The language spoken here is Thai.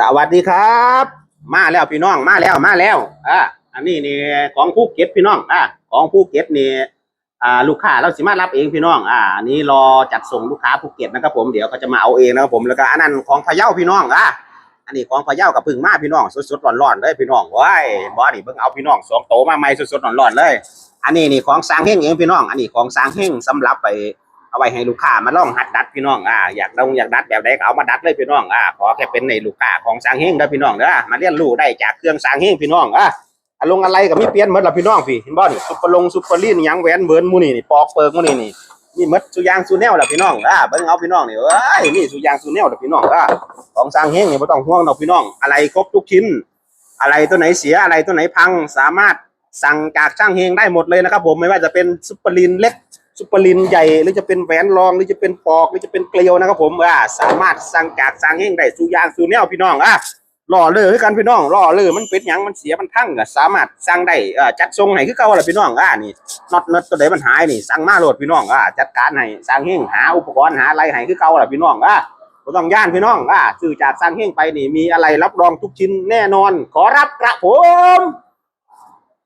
สวัสดีครับ มาแล้วพี่น้องมาแล้วมาแล้วอ่าอันนี้นี่ของภูเก็ตพี่น้องอ่าของภูเก็ตนี่อ่าลูกค้าเราสิมารับเองพี่น้องอ่าอันนี้รอจัดส่งลูกค้าภูเก็ตนะครับผมเดี๋ยวเขาจะมาเอาเองนะครับผมแล้วก็อันนั้นของพะเยาพี่น้องอะอันนี้ของพะเยากับพึ่งมาพี่น้องสดๆร้อนๆเลยพี่น้องว้ายบอนี่เพิ่งเอาพี่น้องสองโตมาใหม่สดๆร้อนๆเลย อันนี้นี่ของสางเฮงเองพี่น้อง อันนี้ของสางเฮงสำหรับไป เอาไว้ให้ลูกค้ามาลองหัดดัดพี่น้องอ่าอยากลองอยากดัดแบบใดก็เอามาดัดเลยพี่น้องอ่าขอแค่เป็นในลูกค้าของสร้างเฮงเด้อพี่น้องเด้อมาเรียนรู้ได้จากเครื่องสร้างเฮงพี่น้องอะอะลงอะไรก็มีเปลี่ยนหมดละพี่น้องพี่เห็นบ่นี่ซุปเปอร์ลงซุปเปอร์ลีนยังแหวนเบิร์นมูนี่นี่ปอกเปิกมูนี่นี่มีมดสุยางสุแนวละพี่น้องอ่าเบิ่งเอาพี่น้องนี่เอ้ยนี่สุยางสุแนวละพี่น้องอ่าของสร้างเฮงนี่บ่ต้องห่วงดอกพี่น้อง อะไรครบทุกชิ้น อะไรตัวไหนเสียอะไรตัวไหนพังสามารถสั่งจากช่างเฮงได้หมดเลยนะครับผมไม่ว่าจะเป็นซุปเปอร์ลีนเล็ก ซุปเปอร์ลินใหญ่หรือจะเป็นแหวนรองหรือจะเป็นปอกหรือจะเป็นเกลียวนะครับผมอ่าสามารถสั่งจากสั่งเฮงได้สูยางสูแนวพี่น้องอะล่อเลยคือกันพี่น้องล่อเลยมันเป็นหยังมันเสียมันทั้งก็สามารถสั่งได้อ่าจัดทรงให้คือเก่าล่ะพี่น้องอ่านี่น็อตน็อตตัวใดมันหายนี่สั่งมาโหลดพี่น้องอ่าจัดการให้สั่งเฮงหาอุปกรณ์หาอะไรให้คือเก่าล่ะพี่น้องอะบ่ต้องย่านพี่น้องอ่าซื้อจากสั่งเฮงไปนี่มีอะไรรับรองทุกชิ้นแน่นอน ขอรับกระผม